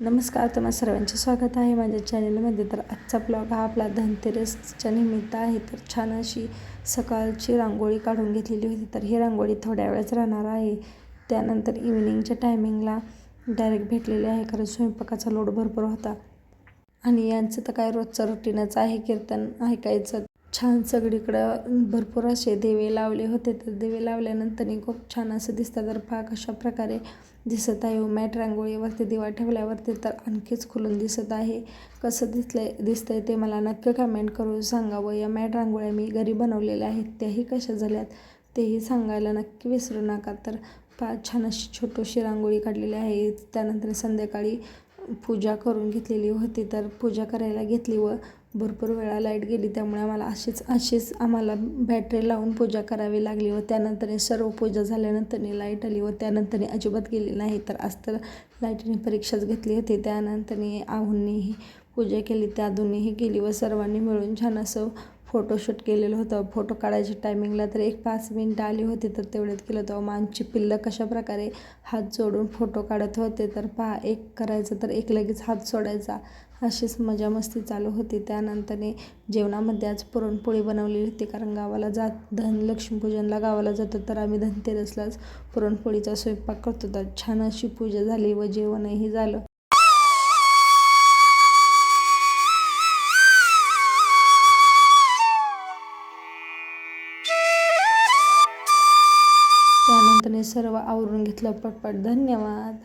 नमस्कार तुम्हा सर्वांचे स्वागत आहे माझ्या चॅनलमध्ये. तर आजचा ब्लॉग हा आपला धनतेरसच्या निमित्त आहे. तर छान अशी सकाळची रांगोळी काढून घेतलेली होती. तर ही रांगोळी थोड्या वेळच राहणार आहे. त्यानंतर इव्हिनिंगच्या टायमिंगला डायरेक्ट भेटलेली आहे. कारण स्वयंपाकाचा लोड भरपूर होता. आणि यांचं तर काय रोजचं रुटीनच आहे. कीर्तन ऐकायचं छान सगळीकडं भरपूर असे दिवे लावले होते. तर दिवे लावल्यानंतर खूप छान असं दिसतं. तर पाक कशा प्रकारे दिसत आहे. मॅट रांगोळीवरती दिवा ठेवल्यावरती तर आणखीच खुलून दिसत आहे. कसं दिसलंय दिसतंय ते मला नक्की कमेंट करून सांगावं या मॅट रांगोळ्या मी घरी बनवलेल्या आहेत. त्याही कशा झाल्यात तेही सांगायला नक्की विसरू नका. तर पा छान अशी छोटीशी रांगोळी काढलेली आहे. त्यानंतर संध्याकाळी पूजा करून घेतलेली होती तर पूजा करायला घेतली व भरपूर वेळा लाइट गेली. त्यामुळे आम्हाला अशीच अशीच आम्हाला बॅटरी लावून पूजा करावी लागली व त्यानंतर सर्व पूजा झाल्यानंतर लाइट आली व त्यानंतर अजिबात गेली नाही. तर आज तर लाईटने परीक्षाच घेतली होती. त्यानंतर आहुंनीही पूजा केली. त्या दोन्हीही केली व सर्वांनी मिळून छान असं फोटोशूट केलेलं होतं. फोटो काढायच्या टायमिंगला तर एक पाच मिनटं आली होती तर तेवढ्यात केलं होतं. मग पिल्लं कशाप्रकारे हात जोडून फोटो काढत होते तर पहा एक करायचं तर एक लगेच हात सोडायचा अशीच मजा मस्ती चालू होती. त्यानंतरने जेवणामध्ये आज पुरणपोळी बनवलेली होती कारण गावाला जात धन लक्ष्मीपूजनला गावाला जातो तर आम्ही धनतेरसलाच पुरणपोळीचा स्वयंपाक करतो. तर छान अशी पूजा झाली व जेवणही झालं. त्यानंतर सर्व आवरून घेतलं. पटपट धन्यवाद.